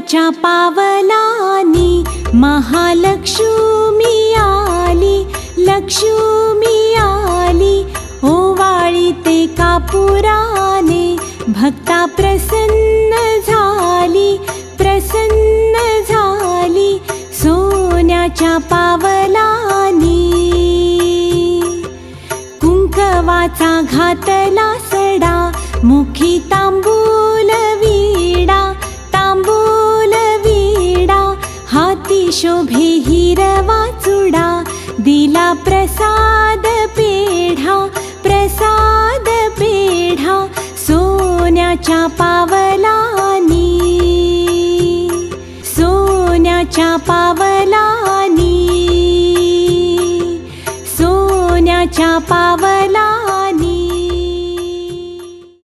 सोन्याच्या पावलानी महालक्ष्मी आली लक्ष्मी आली. ओवाळी ते कापुराने भक्ता प्रसन्न झाली प्रसन्न झाली सोन्याच्या पावलानी. कुंकवाचा घातला सडा मुखी तांबू शोभे हिरवा चुडा दिला प्रसाद पेढा प्रसाद पेढा सोन्याच्या पावलानी. सोन्याच्या पावलानी. सोन्याच्या पावला